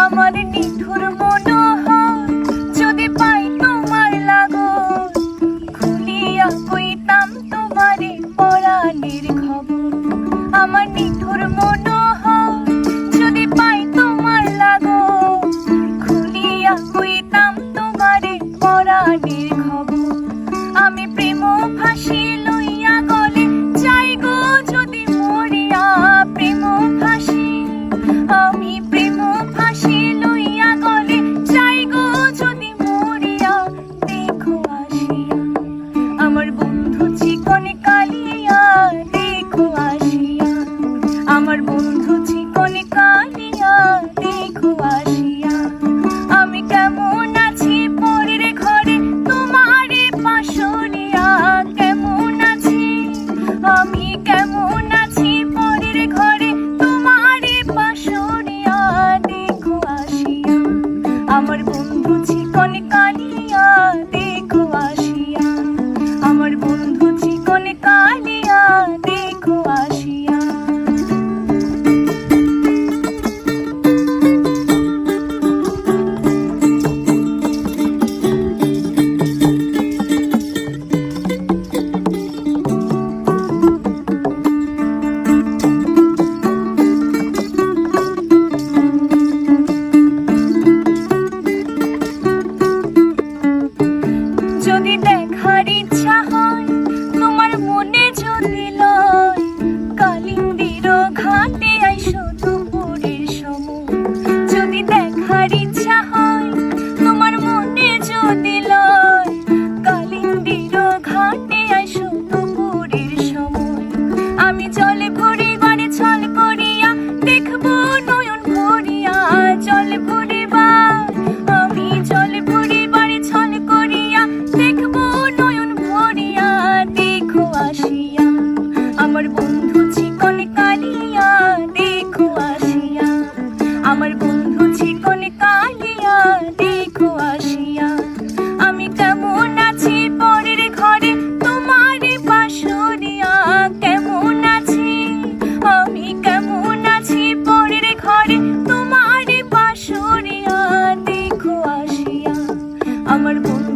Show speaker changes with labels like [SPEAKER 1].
[SPEAKER 1] আমার নিঠুর মনোহর, যদি পাই তোমার লাগো খুলিয়া কইতাম তোমারে পরাণের খবর আমার নিঠুর মনোহর, যদি পাই তোমার লাগো খুলিয়া কইতাম তোমারে পরাণের খবর আমার বন্ধু চিকন কালিয়া আমার মন